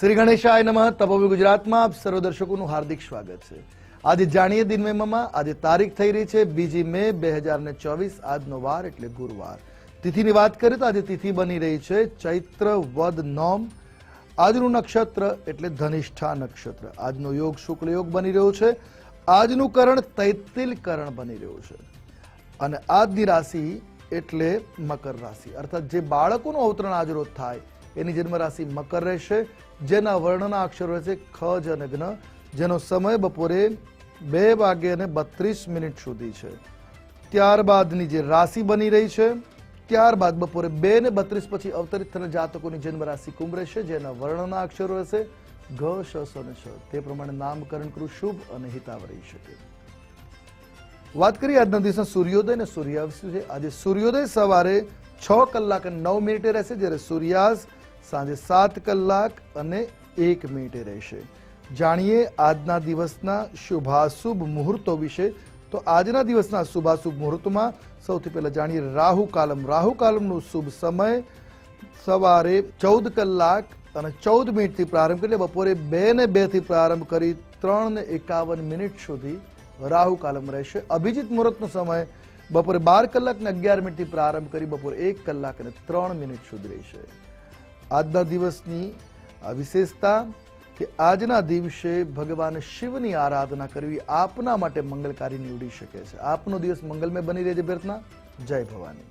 શ્રી ગણેશાય નમઃ. તપોવી ગુજરાતમાં આપ સર્વ દર્શકોનું હાર્દિક સ્વાગત છે. આજે જાણીએ દિનમેમાં આજે તારીખ થઈ રહી છે બીજી મે બે હજાર ને ચોવીસ, આજનો વાર એટલે ગુરુવાર. તિથિની વાત કરીએ તો આજે તિથિ બની રહી છે ચૈત્ર વદ નોમ. આજનું નક્ષત્ર એટલે ધનિષ્ઠા નક્ષત્ર. આજનો યોગ શુક્લ યોગ બની રહ્યો છે. આજનું કરણ તૈતિલ કરણ બની રહ્યું છે. અને આજની રાશિ એટલે મકર રાશિ. અર્થાત જે બાળકોનું અવતરણ આજરોજ થાય એની જન્મ રાશિ મકર રહેશે, જેના વર્ણના અક્ષરો રહેશે ખ જ જેનો સમય બપોરે બે વાગે અને બત્રીસ મિનિટ સુધી છે. ત્યારબાદની જે રાશિ બની રહી છે, ત્યારબાદ બપોરે બે ને બત્રીસ પછી અવતરિત થનાર જાતકોની જન્મ રાશિ કુંભ રહેશે, જેના વર્ણના અક્ષરો રહેશે ઘ, શ અને શ. તે પ્રમાણે નામકરણ કરવું શુભ અને હિતાવ રહી શકે. વાત કરીએ આજના દિવસના સૂર્યોદય અને સૂર્યાસ્ત છે આજે સૂર્યોદય સવારે છ કલાક નવ મિનિટે રહેશે, જ્યારે સૂર્યાસ્ત સાંજે સાત કલાક અને એક મિનિટે રહેશે. જાણીએ આજના દિવસના શુભાશુભ મુહૂર્તો વિશે. તો આજના દિવસના શુભાશુભ મુહૂર્તમાં સૌથી પહેલા જાણીએ રાહુ કાલમ. રાહુ કાલમનું શુભ સમય સવારે ચૌદ કલાક અને ચૌદ મિનિટથી પ્રારંભ કરીને બપોરે બે ને બેથી પ્રારંભ કરી ત્રણ ને એકાવન મિનિટ સુધી રાહુ કાલમ રહેશે. અભિજીત મુહૂર્તનો સમય બપોરે બાર કલાક ને અગિયાર મિનિટથી પ્રારંભ કરી બપોરે એક કલાક અને ત્રણ મિનિટ સુધી રહેશે. આજના દિવસની વિશેષતા કે આજના દિવસે ભગવાન શિવની આરાધના કરવી આપના માટે મંગલકારી નીવડી શકે છે. આપનો દિવસ મંગલમય બની રહેજે પ્રાર્થના જય ભવાની.